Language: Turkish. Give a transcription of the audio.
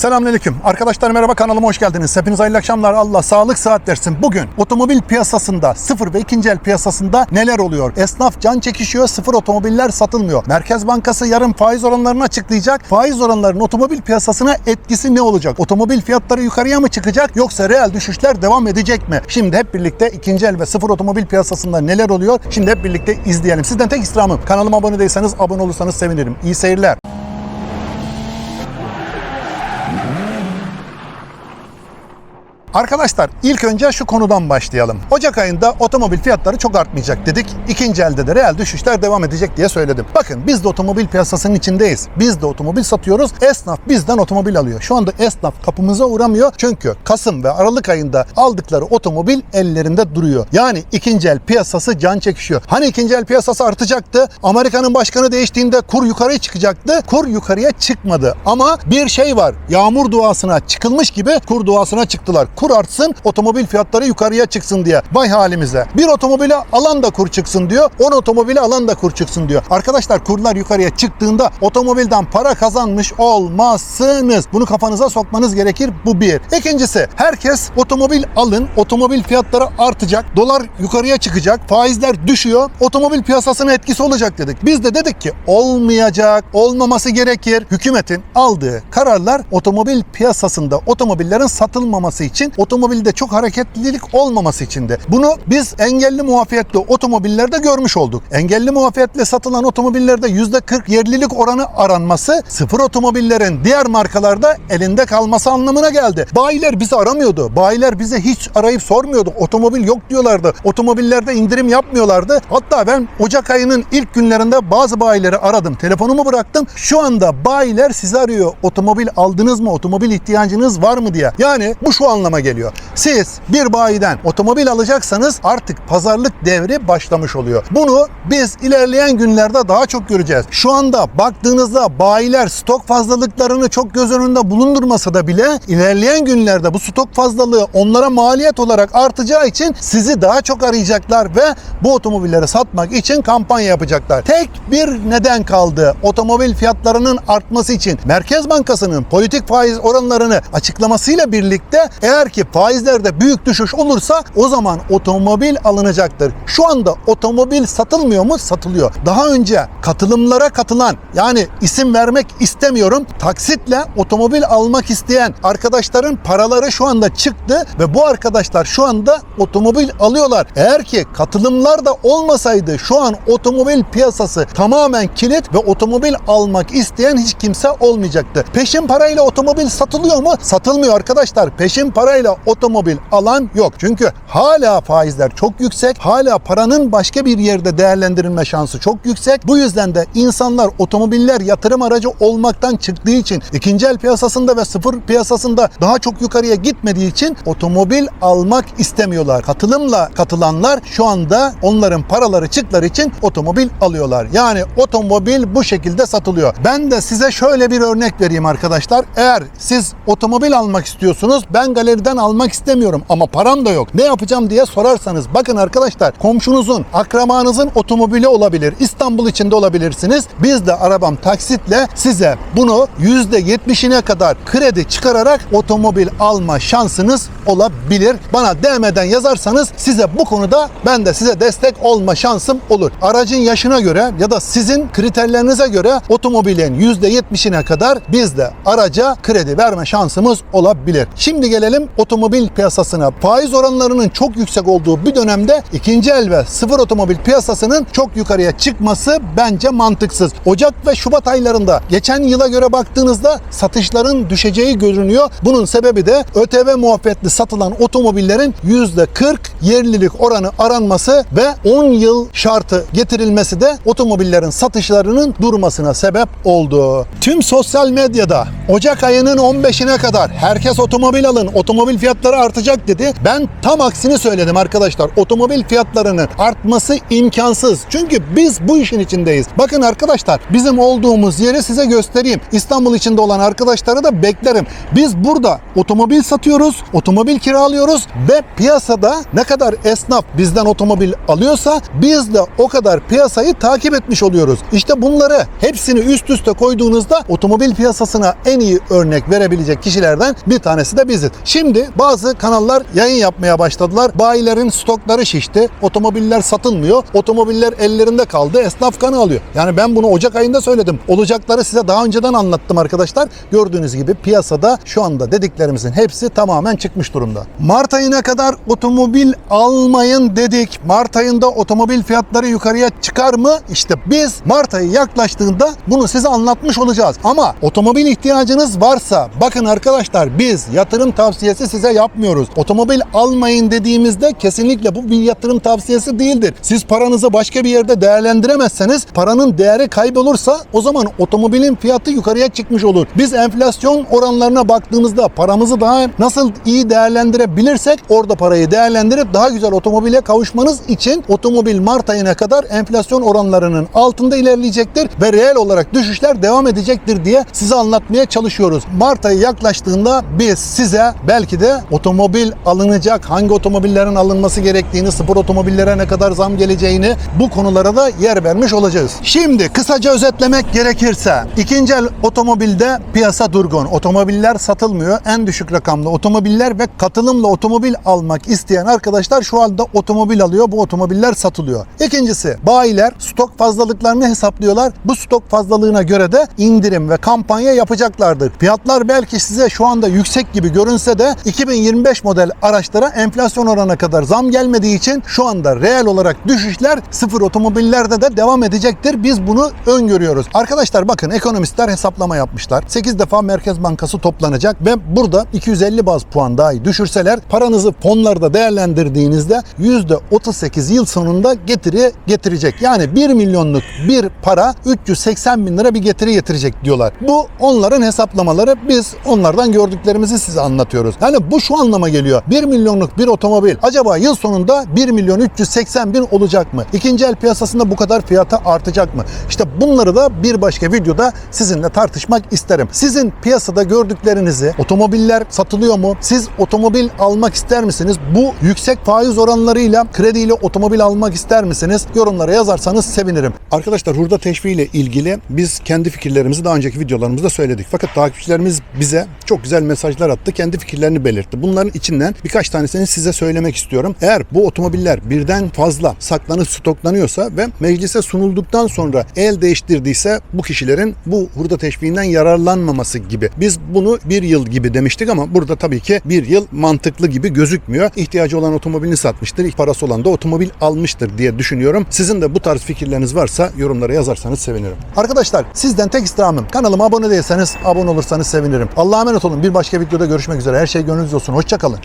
Selamünaleyküm. Arkadaşlar merhaba kanalıma hoş geldiniz. Hepinize hayırlı akşamlar. Allah sağlık saat versin. Bugün otomobil piyasasında, sıfır ve ikinci el piyasasında neler oluyor? Esnaf can çekişiyor, sıfır otomobiller satılmıyor. Merkez Bankası yarın faiz oranlarını açıklayacak. Faiz oranlarının otomobil piyasasına etkisi ne olacak? Otomobil fiyatları yukarıya mı çıkacak yoksa reel düşüşler devam edecek mi? Şimdi hep birlikte ikinci el ve sıfır otomobil piyasasında neler oluyor? Şimdi hep birlikte izleyelim. Sizden tek istirhamım kanalıma abone değilseniz abone olursanız sevinirim. İyi seyirler. Thank you. Arkadaşlar ilk önce şu konudan başlayalım. Ocak ayında otomobil fiyatları çok artmayacak dedik. İkinci elde de reel düşüşler devam edecek diye söyledim. Bakın biz de otomobil piyasasının içindeyiz. Biz de otomobil satıyoruz. Esnaf bizden otomobil alıyor. Şu anda esnaf kapımıza uğramıyor. Çünkü Kasım ve Aralık ayında aldıkları otomobil ellerinde duruyor. Yani ikinci el piyasası can çekişiyor. Hani ikinci el piyasası artacaktı? Amerika'nın başkanı değiştiğinde kur yukarıya çıkacaktı. Kur yukarıya çıkmadı. Ama bir şey var. Yağmur duasına çıkılmış gibi kur duasına çıktılar kur artsın, otomobil fiyatları yukarıya çıksın diye. Vay halimize. Bir otomobile alan da kur çıksın diyor, 10 otomobile alan da kur çıksın diyor. Arkadaşlar kurlar yukarıya çıktığında otomobilden para kazanmış olmazsınız. Bunu kafanıza sokmanız gerekir. Bu bir. İkincisi herkes otomobil alın, otomobil fiyatları artacak, dolar yukarıya çıkacak, faizler düşüyor, otomobil piyasasına etkisi olacak dedik. Biz de dedik ki olmayacak, olmaması gerekir. Hükümetin aldığı kararlar otomobil piyasasında otomobillerin satılmaması için otomobilde çok hareketlilik olmaması içindi. Bunu biz engelli muafiyetli otomobillerde görmüş olduk. Engelli muafiyetle satılan otomobillerde %40 yerlilik oranı aranması sıfır otomobillerin diğer markalarda elinde kalması anlamına geldi. Bayiler bizi aramıyordu. Bayiler bize hiç arayıp sormuyordu. Otomobil yok diyorlardı. Otomobillerde indirim yapmıyorlardı. Hatta ben Ocak ayının ilk günlerinde bazı bayileri aradım. Telefonumu bıraktım. Şu anda bayiler sizi arıyor. Otomobil aldınız mı? Otomobil ihtiyacınız var mı diye. Yani bu şu anlama geliyor. Siz bir bayiden otomobil alacaksanız artık pazarlık devri başlamış oluyor. Bunu biz ilerleyen günlerde daha çok göreceğiz. Şu anda baktığınızda bayiler stok fazlalıklarını çok göz önünde bulundurmasa da bile ilerleyen günlerde bu stok fazlalığı onlara maliyet olarak artacağı için sizi daha çok arayacaklar ve bu otomobilleri satmak için kampanya yapacaklar. Tek bir neden kaldı. Otomobil fiyatlarının artması için Merkez Bankası'nın politik faiz oranlarını açıklamasıyla birlikte eğer ki faizlerde büyük düşüş olursa o zaman otomobil alınacaktır. Şu anda otomobil satılmıyor mu? Satılıyor. Daha önce katılımlara katılan yani isim vermek istemiyorum. Taksitle otomobil almak isteyen arkadaşların paraları şu anda çıktı ve bu arkadaşlar şu anda otomobil alıyorlar. Eğer ki katılımlar da olmasaydı şu an otomobil piyasası tamamen kilit ve otomobil almak isteyen hiç kimse olmayacaktı. Peşin parayla otomobil satılıyor mu? Satılmıyor arkadaşlar. Peşin parayla otomobil alan yok. Çünkü hala faizler çok yüksek. Hala paranın başka bir yerde değerlendirilme şansı çok yüksek. Bu yüzden de insanlar otomobiller yatırım aracı olmaktan çıktığı için ikinci el piyasasında ve sıfır piyasasında daha çok yukarıya gitmediği için otomobil almak istemiyorlar. Katılımla katılanlar şu anda onların paraları çıktıkları için otomobil alıyorlar. Yani otomobil bu şekilde satılıyor. Ben de size şöyle bir örnek vereyim arkadaşlar. Eğer siz otomobil almak istiyorsunuz ben galeriden almak istemiyorum ama param da yok. Ne yapacağım diye sorarsanız bakın arkadaşlar komşunuzun, akrabanızın otomobili olabilir. İstanbul içinde olabilirsiniz. Biz de arabam taksitle size bunu %70'ine kadar kredi çıkararak otomobil alma şansınız olabilir. Bana DM'den yazarsanız size bu konuda ben de size destek olma şansım olur. Aracın yaşına göre ya da sizin kriterlerinize göre otomobilin %70'ine kadar biz de araca kredi verme şansımız olabilir. Şimdi gelelim otomobil piyasasına. Faiz oranlarının çok yüksek olduğu bir dönemde ikinci el ve sıfır otomobil piyasasının çok yukarıya çıkması bence mantıksız. Ocak ve Şubat aylarında geçen yıla göre baktığınızda satışların düşeceği görünüyor. Bunun sebebi de ÖTV muafiyetli satılan otomobillerin %40 yerlilik oranı aranması ve 10 yıl şartı getirilmesi de otomobillerin satışlarının durmasına sebep oldu. Tüm sosyal medyada Ocak ayının 15'ine kadar herkes otomobil alın, otomobil otomobil fiyatları artacak dedi. Ben tam aksini söyledim arkadaşlar. Otomobil fiyatlarının artması imkansız. Çünkü biz bu işin içindeyiz. Bakın arkadaşlar bizim olduğumuz yeri size göstereyim. İstanbul içinde olan arkadaşları da beklerim. Biz burada otomobil satıyoruz, otomobil kiralıyoruz ve piyasada ne kadar esnaf bizden otomobil alıyorsa biz de o kadar piyasayı takip etmiş oluyoruz. İşte bunları hepsini üst üste koyduğunuzda otomobil piyasasına en iyi örnek verebilecek kişilerden bir tanesi de biziz. Şimdi bazı kanallar yayın yapmaya başladılar. Bayilerin stokları şişti. Otomobiller satılmıyor. Otomobiller ellerinde kaldı. Esnaf kanı alıyor. Yani ben bunu Ocak ayında söyledim. Olacakları size daha önceden anlattım arkadaşlar. Gördüğünüz gibi piyasada şu anda dediklerimizin hepsi tamamen çıkmış durumda. Mart ayına kadar otomobil almayın dedik. Mart ayında otomobil fiyatları yukarıya çıkar mı? İşte biz Mart ayı yaklaştığında bunu size anlatmış olacağız. Ama otomobil ihtiyacınız varsa bakın arkadaşlar biz yatırım tavsiyesi size yapmıyoruz. Otomobil almayın dediğimizde kesinlikle bu bir yatırım tavsiyesi değildir. Siz paranızı başka bir yerde değerlendiremezseniz paranın değeri kaybolursa o zaman otomobilin fiyatı yukarıya çıkmış olur. Biz enflasyon oranlarına baktığımızda paramızı daha nasıl iyi değerlendirebilirsek orada parayı değerlendirip daha güzel otomobile kavuşmanız için otomobil Mart ayına kadar enflasyon oranlarının altında ilerleyecektir ve reel olarak düşüşler devam edecektir diye size anlatmaya çalışıyoruz. Mart ayı yaklaştığında biz size belki de otomobil alınacak, hangi otomobillerin alınması gerektiğini, spor otomobillere ne kadar zam geleceğini bu konulara da yer vermiş olacağız. Şimdi kısaca özetlemek gerekirse ikinci el otomobilde piyasa durgun. Otomobiller satılmıyor. En düşük rakamlı otomobiller ve katılımla otomobil almak isteyen arkadaşlar şu anda otomobil alıyor. Bu otomobiller satılıyor. İkincisi bayiler stok fazlalıklarını hesaplıyorlar. Bu stok fazlalığına göre de indirim ve kampanya yapacaklardır. Fiyatlar belki size şu anda yüksek gibi görünse de 2025 model araçlara enflasyon oranına kadar zam gelmediği için şu anda reel olarak düşüşler sıfır otomobillerde de devam edecektir. Biz bunu öngörüyoruz. Arkadaşlar bakın ekonomistler hesaplama yapmışlar. 8 defa Merkez Bankası toplanacak ve burada 250 baz puan dahi düşürseler paranızı fonlarda değerlendirdiğinizde %38 yıl sonunda getiri getirecek. Yani 1 milyonluk bir para 380 bin lira bir getiri getirecek diyorlar. Bu onların hesaplamaları. Biz onlardan gördüklerimizi size anlatıyoruz. Yani bu şu anlama geliyor. 1 milyonluk bir otomobil acaba yıl sonunda 1 milyon 380 bin olacak mı? İkinci el piyasasında bu kadar fiyata artacak mı? İşte bunları da bir başka videoda sizinle tartışmak isterim. Sizin piyasada gördüklerinizi, otomobiller satılıyor mu? Siz otomobil almak ister misiniz? Bu yüksek faiz oranlarıyla krediyle otomobil almak ister misiniz? Yorumlara yazarsanız sevinirim. Arkadaşlar hurda teşviği ile ilgili biz kendi fikirlerimizi daha önceki videolarımızda söyledik. Fakat takipçilerimiz bize çok güzel mesajlar attı. Kendi fikirlerini belirtti. Bunların içinden birkaç tanesini size söylemek istiyorum. Eğer bu otomobiller birden fazla saklanıp stoklanıyorsa ve meclise sunulduktan sonra el değiştirdiyse bu kişilerin bu hurda teşviğinden yararlanmaması gibi. Biz bunu bir yıl gibi demiştik ama burada tabii ki bir yıl mantıklı gibi gözükmüyor. İhtiyacı olan otomobilini satmıştır. Parası olan da otomobil almıştır diye düşünüyorum. Sizin de bu tarz fikirleriniz varsa yorumlara yazarsanız sevinirim. Arkadaşlar sizden tek istirhamım kanalıma abone değilseniz abone olursanız sevinirim. Allah'a emanet olun. Bir başka videoda görüşmek üzere. Her şey gönlünüzce olsun. Hoşçakalın.